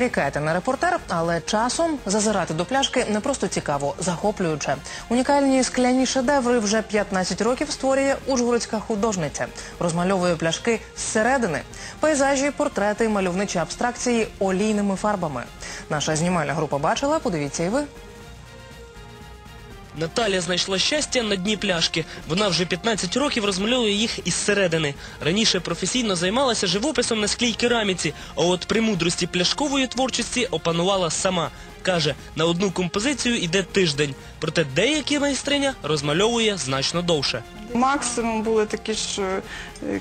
нарікайте на репортер, але часом зазирати до пляшки не просто цікаво, захоплююче. Унікальні скляні шедеври вже 15 років створює ужгородська художниця. Розмальовує пляшки зсередини, пейзажі, портрети, мальовничі абстракції олійними фарбами. Наша знімальна група бачила. Подивіться і ви. Наталя знайшла щастя на дні пляшки. Вона вже 15 років розмальовує їх із середини. Раніше професійно займалася живописом на склій кераміці, а от премудрості пляшкової творчості опанувала сама. Каже, на одну композицію йде тиждень, проте деякі майстриня розмальовує значно довше. Максимум були такі, що е,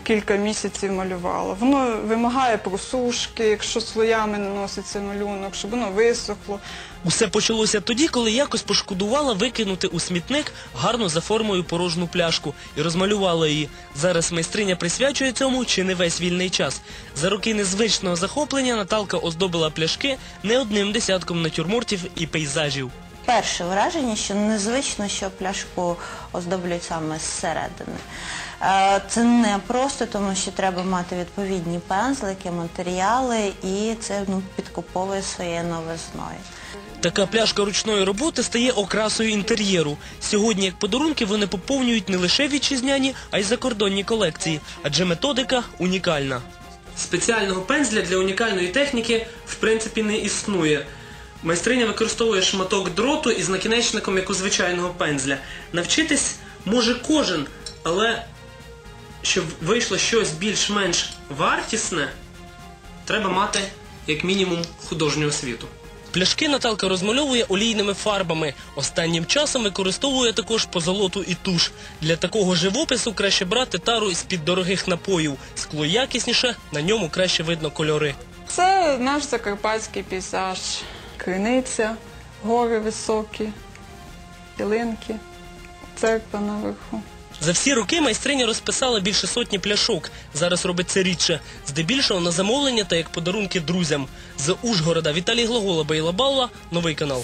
кілька місяців малювала. Воно вимагає просушки, якщо слоями наноситься малюнок, щоб воно висохло. Усе почалося тоді, коли якось пошкодувала викинути у смітник гарно за формою порожну пляшку і розмалювала її. Зараз майстриня присвячує цьому чи не весь вільний час. За роки незвичного захоплення Наталка оздобила пляшки не одним десятком натюрмортів і пейзажів. Перше враження, що незвично, що пляшку оздоблюють саме зсередини. Е, Це не просто, тому що треба мати відповідні пензлики, матеріали, і це ну, підкуповує своєю новизною. Така пляшка ручної роботи стає окрасою інтер'єру. Сьогодні, як подарунки, вони поповнюють не лише вітчизняні, а й закордонні колекції, адже методика унікальна. Спеціального пензля для унікальної техніки в принципі не існує. Майстриня використовує шматок дроту із накінечником, як у звичайного пензля. Навчитись може кожен, але щоб вийшло щось більш-менш вартісне, треба мати як мінімум художню освіту. Пляшки Наталка розмальовує олійними фарбами. Останнім часом використовує також позолоту і туш. Для такого живопису краще брати тару з-під дорогих напоїв. Скло якісніше, на ньому краще видно кольори. Це наш закарпатський пейзаж. Криниця, гори високі, ялинки, церква наверху. За всі роки майстриня розписала більше сотні пляшок. Зараз робить це рідше. Здебільшого на замовлення та як подарунки друзям. З Ужгорода Віталій Глагола Бейла Балла, новий канал.